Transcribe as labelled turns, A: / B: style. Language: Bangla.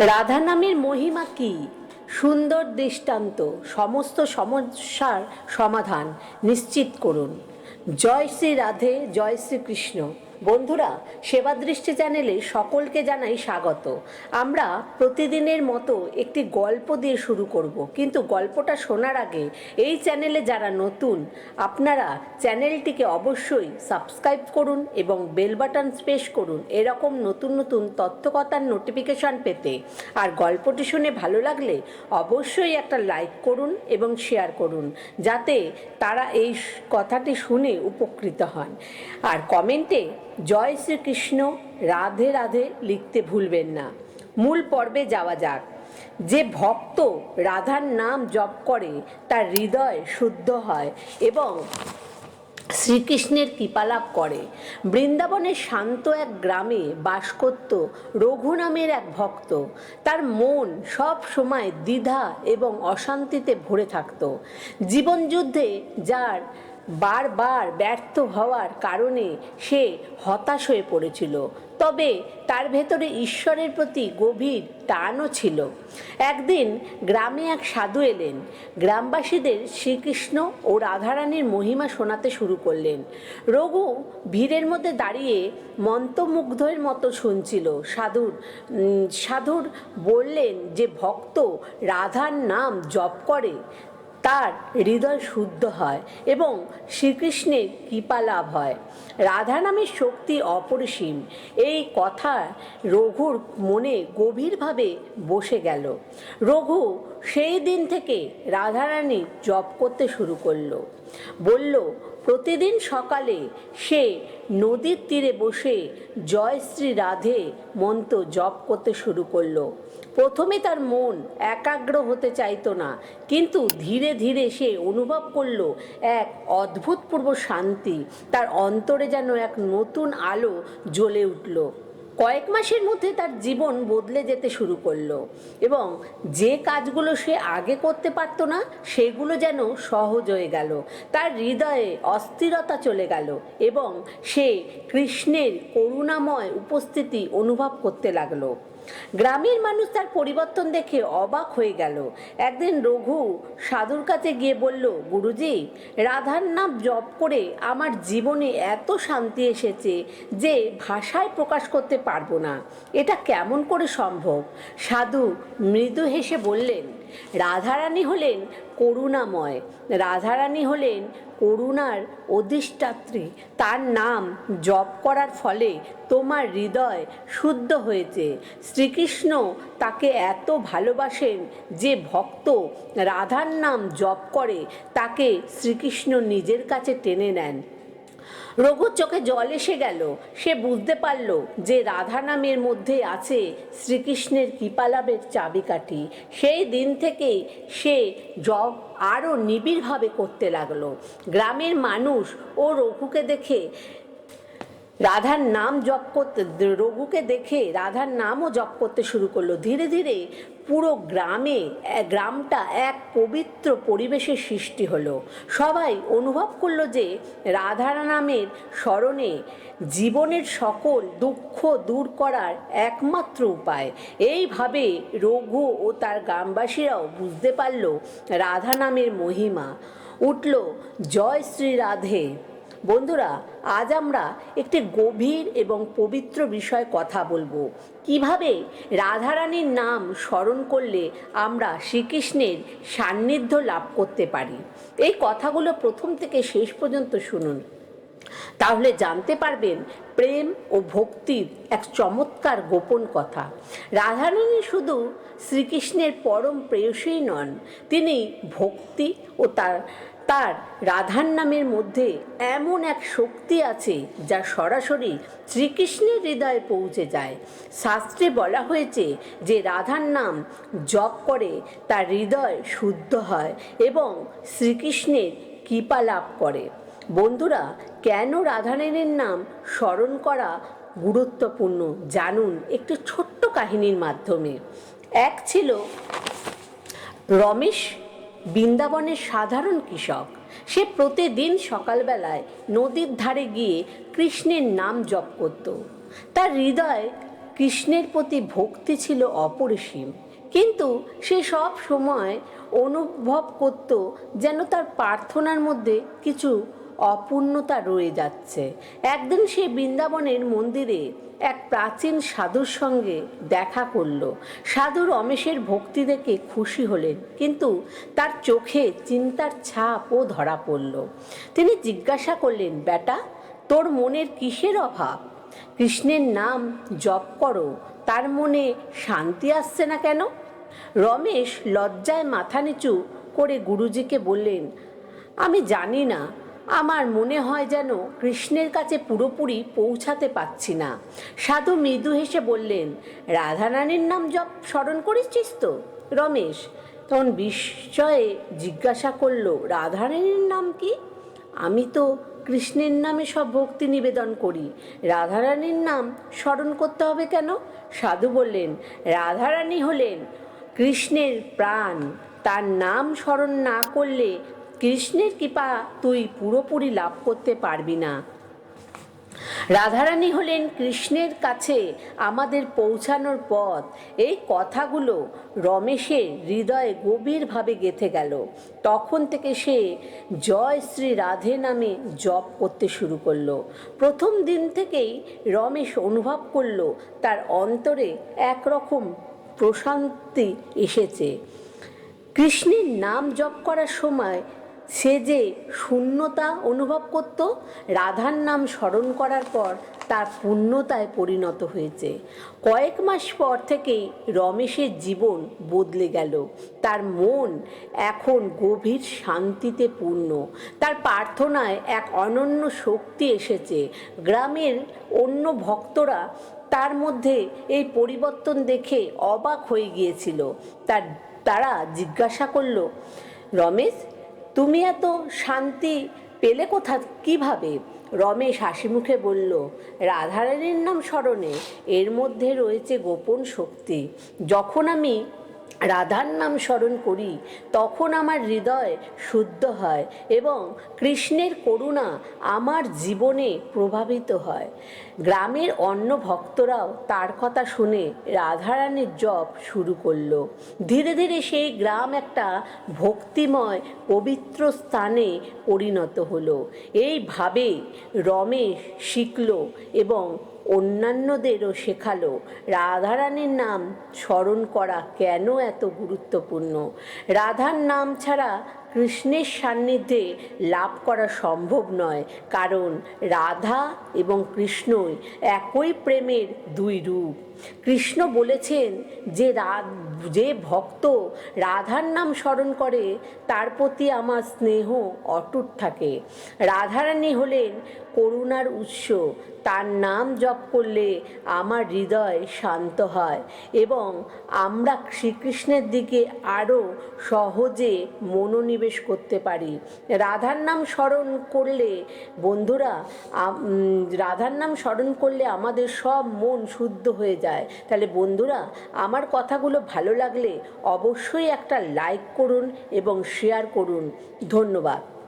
A: রাধা নামের মহিমা কি? সুন্দর দৃষ্টান্ত, সমস্ত সমস্যার সমাধান নিশ্চিত করুন। জয় শ্রী রাধে, জয় শ্রী কৃষ্ণ। বন্ধুরা, সেবা দৃষ্টি চ্যানেলে সকলকে জানাই স্বাগত। আমরা প্রতিদিনের মতো একটি গল্প দিয়ে শুরু করব। কিন্তু গল্পটা শোনার আগে এই চ্যানেলে যারা নতুন, আপনারা চ্যানেলটিকে অবশ্যই সাবস্ক্রাইব করুন এবং বেল বাটন স্পেস করুন এরকম নতুন নতুন তথ্যকথার নোটিফিকেশন পেতে। আর গল্পটি শুনে ভালো লাগলে অবশ্যই একটা লাইক করুন এবং শেয়ার করুন, যাতে তারা এই কথাটি শুনে উপকৃত হন। আর কমেন্টে জয় শ্রীকৃষ্ণ, রাধে রাধে লিখতে ভুলবেন না। মূল পর্বে যাওয়া যাক। যে ভক্ত রাধার নাম জপ করে, তার হৃদয় শুদ্ধ হয় এবং শ্রীকৃষ্ণের কৃপালাভ করে। বৃন্দাবনের শান্ত এক গ্রামে বাস করত রঘু নামের এক ভক্ত। তার মন সব সময় দ্বিধা এবং অশান্তিতে ভরে থাকত। জীবনযুদ্ধে যার বারবার ব্যর্থ হওয়ার কারণে সে হতাশ হয়ে পড়েছিল। তবে তার ভেতরে ঈশ্বরের প্রতি গভীর টানও ছিল। একদিন গ্রামে এক সাধু এলেন। গ্রামবাসীদের শ্রীকৃষ্ণ ও রাধারানীর মহিমা শোনাতে শুরু করলেন। রঘু ভিড়ের মধ্যে দাঁড়িয়ে মন্ত্রমুগ্ধের মতো শুনছিল। সাধুর সাধুর বললেন যে, ভক্ত রাধার নাম জপ করে। তার হৃদয় শুদ্ধ হয় এবং শ্রীকৃষ্ণের কৃপা লাভ হয়। রাধা নামের শক্তি অপরিসীম। এই কথা রঘুর মনে গভীরভাবে বসে গেল। রঘু সেই দিন থেকে রাধারানী জপ করতে শুরু করল। বলল প্রতিদিন সকালে সে নদীর তীরে বসে জয়শ্রী রাধে মন্ত্র জপ করতে শুরু করল। প্রথমে তার মন একাগ্র হতে চাইতো না, কিন্তু ধীরে ধীরে সে অনুভব করল এক অদ্ভুতপূর্ব শান্তি। তার অন্তরে যেন এক নতুন আলো জ্বলে উঠল। কয়েক মাসের মধ্যে তার জীবন বদলে যেতে শুরু করল এবং যে কাজগুলো সে আগে করতে পারতো না, সেগুলো যেন সহজ হয়ে গেল। তার হৃদয়ে অস্থিরতা চলে গেল এবং সে কৃষ্ণের করুণাময় উপস্থিতি অনুভব করতে লাগল। গ্রামের মানুষ তার পরিবর্তন দেখে অবাক হয়ে গেল। একদিন রঘু সাধুর কাছে গিয়ে বলল, গুরুজি, রাধার নাম জপ করে আমার জীবনে এত শান্তি এসেছে যে ভাষায় প্রকাশ করতে পারব না। এটা কেমন করে সম্ভব? সাধু মৃদু হেসে বললেন, রাধারানী হলেন করুণাময়। রাধারানী হলেন করুণার অধিষ্ঠাত্রী। তার নাম জপ করার ফলে তোমার হৃদয় শুদ্ধ হয়েছে। শ্রীকৃষ্ণ তাকে এত ভালোবাসেন যে ভক্ত রাধার নাম জপ করে, তাকে শ্রীকৃষ্ণ নিজের কাছে টেনে নেন। রঘুর চোখে জল এসে গেল। সে বুঝতে পারল যে রাধা নামের মধ্যে আছে শ্রীকৃষ্ণের কৃপালাভের চাবিকাঠি। সেই দিন থেকেই সে জব আরও নিবিড়ভাবে করতে লাগল। গ্রামের মানুষ ও রঘুকে দেখে রাধার নাম জপ করতে, রঘুকে দেখে রাধার নামও জপ করতে শুরু করল। ধীরে ধীরে পুরো গ্রামে গ্রামটা এক পবিত্র পরিবেশের সৃষ্টি হলো। সবাই অনুভব করল যে রাধার নামের স্মরণে জীবনের সকল দুঃখ দূর করার একমাত্র উপায়। এইভাবে রঘু ও তার গ্রামবাসীরাও বুঝতে পারল রাধা নামের মহিমা। উঠল, জয় শ্রী রাধে। বন্ধুরা, আজ আমরা একটি গভীর এবং পবিত্র বিষয়ে কথা বলব। কীভাবে রাধারানীর নাম স্মরণ করলে আমরা শ্রীকৃষ্ণের সান্নিধ্য লাভ করতে পারি? এই কথাগুলো প্রথম থেকে শেষ পর্যন্ত শুনুন। তাহলে জানতে পারবেন প্রেম ও ভক্তির এক চমৎকার গোপন কথা। রাধারানী শুধু শ্রীকৃষ্ণের পরম প্রেয়সী নন, তিনি ভক্তি ও তার তার রাধার নামের মধ্যে এমন এক শক্তি আছে যা সরাসরি শ্রীকৃষ্ণের হৃদয়ে পৌঁছে যায়। শাস্ত্রে বলা হয়েছে যে রাধার নাম জপ করে তার হৃদয় শুদ্ধ হয় এবং শ্রীকৃষ্ণের কৃপা লাভ করে। বন্ধুরা কেন রাধারানীর নাম স্মরণ করা গুরুত্বপূর্ণ জানুন একটি ছোট্ট কাহিনীর মাধ্যমে। এক ছিল রমেশ বৃন্দাবনের সাধারণ কৃষক। সে প্রতিদিন সকালবেলায় নদীর ধারে গিয়ে কৃষ্ণের নাম জপ করত। তার হৃদয় কৃষ্ণের প্রতি ভক্তি ছিল অপরিসীম। কিন্তু সে সব সময় অনুভব করত যেন তার প্রার্থনার মধ্যে কিছু অপূর্ণতা রয়ে যাচ্ছে। একদিন সে বৃন্দাবনের মন্দিরে এক প্রাচীন সাধুর সঙ্গে দেখা করল। সাধু রমেশের ভক্তি দেখে খুশি হলেন, কিন্তু তার চোখে চিন্তার ছাপও ধরা পড়ল। তিনি জিজ্ঞাসা করলেন, বেটা, তোর মনের কিসের অভাব? কৃষ্ণের নাম জপ করো, তার মনে শান্তি আসছে না কেন? রমেশ লজ্জায় মাথা নিচু করে গুরুজিকে বললেন, আমি জানি না আমার মনে হয় যেন কৃষ্ণের কাছে পুরোপুরি পৌঁছাতে পারছি না। সাধু মৃদু হেসে বললেন, রাধারানীর নাম জপ স্মরণ করেছিস তো? রমেশ, তখন বিস্ময়ে জিজ্ঞাসা করল, রাধারানীর নাম কি? আমি তো কৃষ্ণের নামে সব ভক্তি নিবেদন করি। রাধারানীর নাম স্মরণ করতে হবে কেন? সাধু বললেন, রাধারানী হলেন কৃষ্ণের প্রাণ। তার নাম স্মরণ না করলে কৃষ্ণের কৃপা তুই পুরোপুরি লাভ করতে পারবি না। রাধারানী হলেন কৃষ্ণের কাছে আমাদের পৌঁছানোর পথ। এই কথাগুলো রমেশের হৃদয়ে গভীরভাবে গেঁথে গেল। তখন থেকে সে জয় শ্রী রাধে নামে জপ করতে শুরু করল। প্রথম দিন থেকেই রমেশ অনুভব করল তার অন্তরে একরকম প্রশান্তি এসেছে। কৃষ্ণের নাম জপ করার সময় সে যে শূন্যতা অনুভব করত, রাধার নাম স্মরণ করার পর তার পূর্ণতায় পরিণত হয়েছে। কয়েক মাস পর থেকেই রমেশের জীবন বদলে গেল। তার মন এখন গভীর শান্তিতে পূর্ণ। তার প্রার্থনায় এক অনন্য শক্তি এসেছে। গ্রামের অন্য ভক্তরা তার মধ্যে এই পরিবর্তন দেখে অবাক হয়ে গিয়েছিল। তার, তারা জিজ্ঞাসা করল, রমেশ তুমি এত শান্তি পেলে কোথা, কীভাবে? রমেশ হাসি মুখে বলল, রাধারানীর নাম স্মরণে এর মধ্যে রয়েছে গোপন শক্তি। যখন আমি রাধার নাম স্মরণ করি, তখন আমার হৃদয় শুদ্ধ হয় এবং কৃষ্ণের করুণা আমার জীবনে প্রভাবিত হয়। গ্রামের অন্য ভক্তরাও তার কথা শুনে রাধারানীর জপ শুরু করল। ধীরে ধীরে সেই গ্রাম একটা ভক্তিময়, পবিত্র স্থানে পরিণত হলো। এইভাবে রমেশ শিখল এবং অন্যান্যদেরও শেখালো। রাধারানীর নাম স্মরণ করা কেন এত গুরুত্বপূর্ণ? রাধার নাম ছাড়া কৃষ্ণের সান্নিধ্যে লাভ করা সম্ভব নয়, কারণ রাধা এবং কৃষ্ণই একই প্রেমের দুই রূপ। কৃষ্ণ বলেছেন যে যে ভক্ত রাধার নাম স্মরণ করে, তার প্রতি আমার স্নেহ অটুট থাকে। রাধারানী হলেন করুণার উৎস, তার নাম জপ করলে আমার হৃদয় শান্ত হয় এবং আমরা শ্রীকৃষ্ণের দিকে আরও সহজে মনোনিবেশ করতে পারি। রাধার নাম স্মরণ করলে বন্ধুরা রাধার নাম স্মরণ করলে আমাদের সব মন শুদ্ধ হয়ে যায়। তাহলে বন্ধুরা, আমার কথাগুলো ভালো লাগলে অবশ্যই একটা লাইক করুন এবং শেয়ার করুন। ধন্যবাদ।